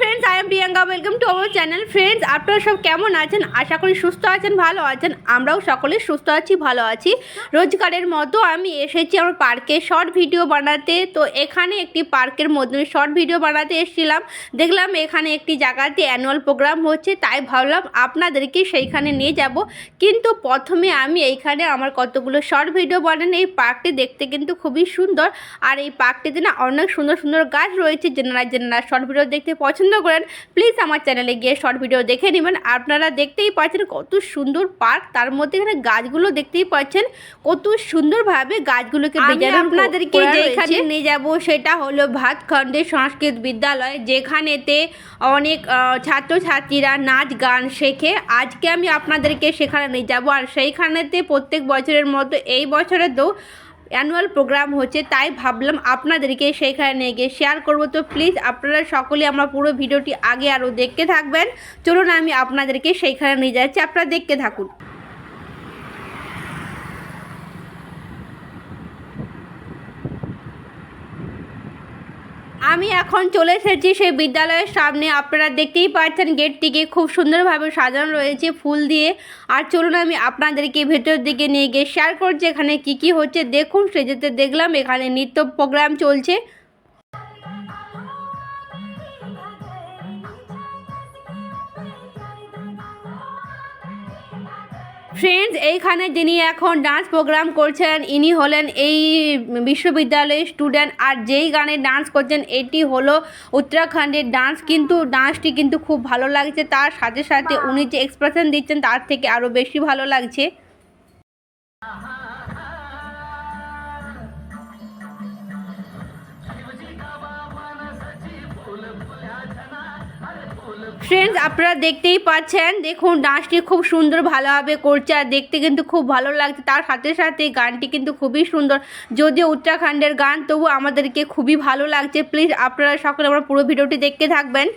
Friends I am Priyanka welcome to our channel friends আপনারা সব কেমন আছেন? আশা করি সুস্থ আছেন, ভালো আছেন। আমরাও সকলে সুস্থ আছি, ভালো আছি। রোজগারের মতো আমি এসেছি আমার পার্কে শর্ট ভিডিও বানাতে। তো এখানে একটি পার্কের মধ্যে শর্ট ভিডিও বানাতে এসেছিলাম। দেখলাম এখানে একটি জায়গাতে অ্যানুয়াল প্রোগ্রাম হচ্ছে, তাই ভাবলাম আপনাদেরকে সেইখানে নিয়ে যাব। কিন্তু প্রথমে আমি এইখানে আমার কতগুলো শর্ট ভিডিও বানান এই পার্কটি দেখতে কিন্তু খুবই সুন্দর। আর এই পার্কটিতে না অনেক সুন্দর সুন্দর গাছ রয়েছে, যেনারা যেনারা শর্ট ভিডিও দেখতে পছন্দ করেন প্লিজ আমার চ্যানেলে গিয়ে শর্ট ভিডিও দেখে নেবেন। আপনারা দেখতেই পাচ্ছেন কত সুন্দর পার্ক তার মধ্যে এখানে গাছগুলো দেখতেই পাচ্ছেন কত সুন্দরভাবে গাছগুলোকে আপনাদেরকে যেখানে নিয়ে যাব সেটা হলো ভাতখণ্ডে সংস্কৃত বিদ্যালয় যেখানেতে অনেক ছাত্রছাত্রীরা নাচ গান শেখে। আজকে আমি আপনাদেরকে সেখানে নিয়ে যাব। আর সেইখানেতে প্রত্যেক বছরের মতো এই বছরেতেও অ্যানুয়াল প্রোগ্রাম হচ্ছে, তাই ভাবলাম আপনাদেরকে সেইখানে নিয়ে গিয়ে শেয়ার করব। তো প্লিজ আপনারা সকলে আমার পুরো ভিডিওটি আগে আরও দেখতে থাকবেন। চলুন আমি আপনাদেরকে সেইখানে নিয়ে যাচ্ছি, আপনারা দেখতে থাকুন। আমি এখন চলে এসেছি সেই বিদ্যালয়ের সামনে। আপনারা দেখতেই পাচ্ছেন গেটটিকে খুব সুন্দরভাবে সাজানো রয়েছে ফুল দিয়ে। আর চলুন আমি আপনাদেরকে ভেতর দিকে নিয়ে গিয়ে শেয়ার করছি এখানে কি কি হচ্ছে। দেখুন, সেজেতে দেখলাম এখানে নৃত্য প্রোগ্রাম চলছে। ফ্রেন্ডস এইখানে যিনি এখন ডান্স প্রোগ্রাম করছেন, ইনি হলেন এই বিশ্ববিদ্যালয়ের স্টুডেন্ট আর যেই গানে ডান্স করছেন, এটি হলো উত্তরাখণ্ডের ডান্স কিন্তু ডান্সটি কিন্তু খুব ভালো লাগছে। তার সাথে সাথে উনি যে এক্সপ্রেশন দিচ্ছেন, তার থেকে আরও বেশি ভালো লাগছে। ফ্রেন্ডস আপনারা দেখতেই পাচ্ছেন, দেখুন ডান্সটি খুব সুন্দর ভালোভাবে করছে আর দেখতে কিন্তু খুব ভালো লাগছে। তার সাথে সাথে গানটি কিন্তু খুবই সুন্দর। যদিও উত্তরাখণ্ডের গান, তবু আমাদেরকে খুবই ভালো লাগছে। প্লিজ আপনারা সকলে আমার পুরো ভিডিওটি দেখতে থাকবেন।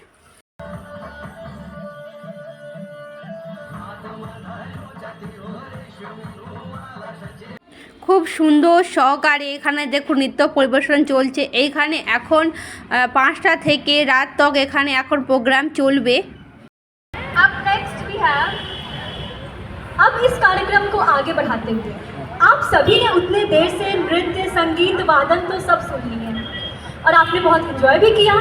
খুব সুন্দর সহকারে এখানে দেখুন নৃত্য পরিবেশন চলছে এইখানে এখন আহ, পাঁচটা থেকে রাত তক এখানে এখন প্রোগ্রাম চলবে अब नेक्स्ट वी हैव अब इस कार्यक्रम को आगे बढ़ाते हुए आप सभी ने उतने देर से नृत्य संगीत वादन तो सब सुन लिए हैं और आपने बहुत एंजॉय भी किया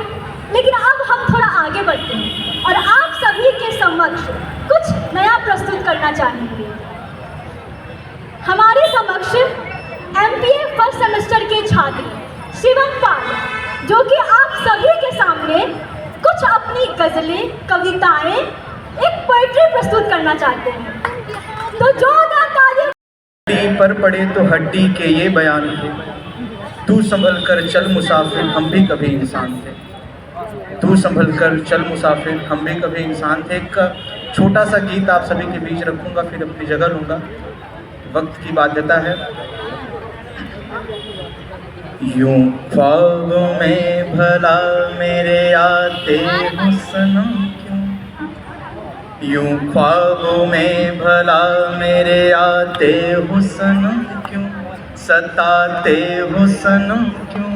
लेकिन अब हम थोड़ा आगे बढ़ते हैं और आप सभी के समक्ष कुछ नया प्रस्तुत करना चाहेंगे हमारे समक्ष एमपीए फ़र्स्ट सेमेस्टर के छात्र शिवम पाल, जो कि आप सभी के सामने कुछ अपनी गजलें, कविताएँ, एक पोइट्री प्रस्तुत करना चाहते हैं। तो हड्डी पर पड़े तो हड्डी के ये बयान थे, तू संभल कर चल मुसाफिर, हम भी कभी इंसान थे। तू संभल कर चल मुसाफिर, हम भी कभी इंसान थे। एक छोटा सा गीत आप सभी के बीच रखूँगा, फिर अपनी जगह लूँगा। वक्त की बाध्यता है। यूँ ख्वाबों में भला मेरे आते हो सनम क्यों? यूँ ख्वाबों में भला मेरे आते हो सनम क्यों? सताते हो सनम क्यों?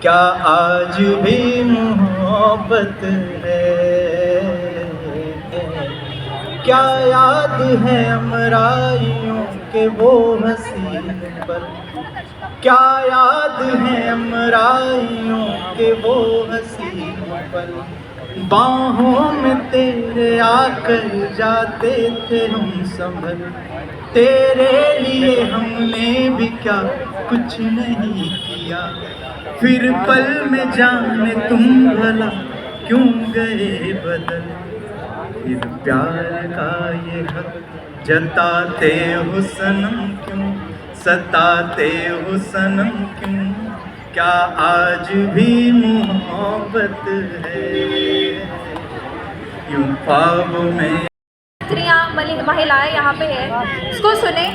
क्या आज भी मोहब्बत है? क्या याद है अमराइयों के वो हसीन पर। क्या याद है अमराइयों के वो हसीन पर? बाहों में तेरे आकर जाते थे हम संभल तेरे लिए हमने भी क्या कुछ नहीं किया। फिर पल में जाने तुम भला क्यों गए बदल? फिर प्यार का ये हक जताते हो सनम क्यों? सताते हो सनम क्यों? क्या आज भी मोहब्बत है? यूँ ख्वाबों में स्त्रियाँ महिलाएँ यहाँ पे है। इसको सुने।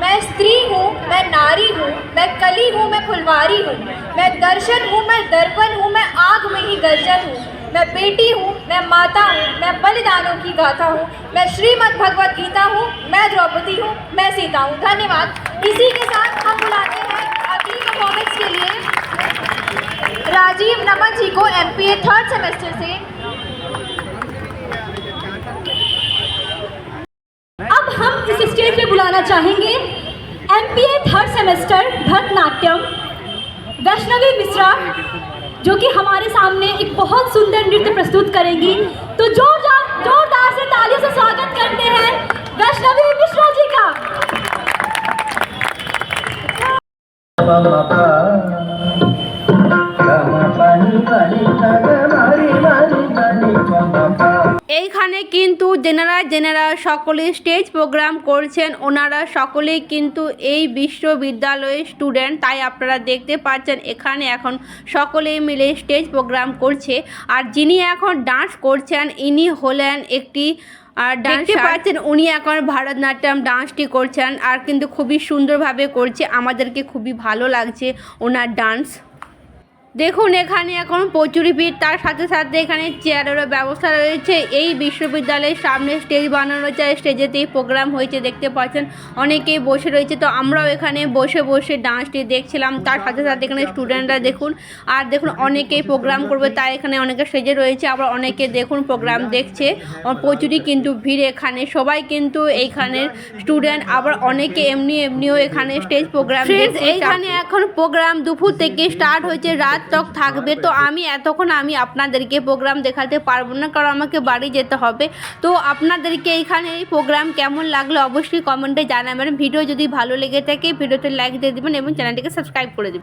मैं स्त्री हूँ, मैं नारी हूँ, मैं कली हूँ, मैं फुलवारी हूँ। मैं दर्शन हूँ, मैं दर्पण हूँ, मैं आग में ही गर्जन हूँ। मैं बेटी हूँ, मैं माता हूँ, मैं बलिदानों की गाथा हूँ, मैं श्रीमद् भगवत गीता हूँ, मैं द्रौपदी हूँ, मैं सीता हूँ। धन्यवाद। इसी के साथ हम बुलाते हैं अभी परफॉर्मेंस के लिए। राजीव नमन जी को एम पी थर्ड सेमेस्टर से। अब हम इस स्टेज पे बुलाना चाहेंगे M P third semester Bharatanatyam. Vaishnavi Mishra बहुत सुंदर नृत्य प्रस्तुत करेंगी। तो जोरदार जोरदार से तालियों से स्वागत करते हैं वैष्णवी मिश्रा जी का। এইখানে কিন্তু যেনারা যেনারা সকলে স্টেজ প্রোগ্রাম করছেন। ওনারা সকলেই কিন্তু এই বিশ্ববিদ্যালয়ের স্টুডেন্ট তাই আপনারা দেখতে পাচ্ছেন এখানে এখন সকলেই মিলে স্টেজ প্রোগ্রাম করছে। আর যিনি এখন ডান্স করছেন ইনি হলেন একটি আর দেখতে পাচ্ছেন উনি এখন ভারতনাট্যম ডান্সটি করছেন আর কিন্তু খুবই সুন্দরভাবে করছে। আমাদেরকে খুবই ভালো লাগছে ওনার ডান্স। দেখুন এখানে এখন প্রচুর ভিড়। তার সাথে সাথে এখানে চেয়ারেরও ব্যবস্থা রয়েছে। এই বিশ্ববিদ্যালয়ের সামনে স্টেজ বানানো রয়েছে স্টেজেতেই প্রোগ্রাম হয়েছে দেখতে পাচ্ছেন। অনেকেই বসে রয়েছে। তো আমরাও এখানে বসে বসে ডান্সটি দেখছিলাম। তার সাথে সাথে এখানে স্টুডেন্টরা দেখুন। আর দেখুন অনেকেই প্রোগ্রাম করবে। তাই এখানে অনেকে স্টেজে রয়েছে। আবার অনেকে দেখুন প্রোগ্রাম দেখছে। প্রচুরই কিন্তু ভিড় এখানে। সবাই কিন্তু এইখানের স্টুডেন্ট আবার অনেকে এমনি এমনিও এখানে স্টেজ প্রোগ্রাম এখানে এখন প্রোগ্রাম দুপুর থেকে স্টার্ট হয়েছে। রাত তক থাকবে। তো আমি এতক্ষণ আমি আপনাদেরকে প্রোগ্রাম দেখাতে পারব না, কারণ আমাকে বাড়ি যেতে হবে। তো আপনাদেরকে এইখানে এই প্রোগ্রাম কেমন লাগল অবশ্যই কমেন্টে জানাবেন। ভিডিও যদি ভালো লেগে থাকে, ভিডিওতে লাইক দিয়ে দেবেন এবং চ্যানেলটিকে সাবস্ক্রাইব করে দেবেন।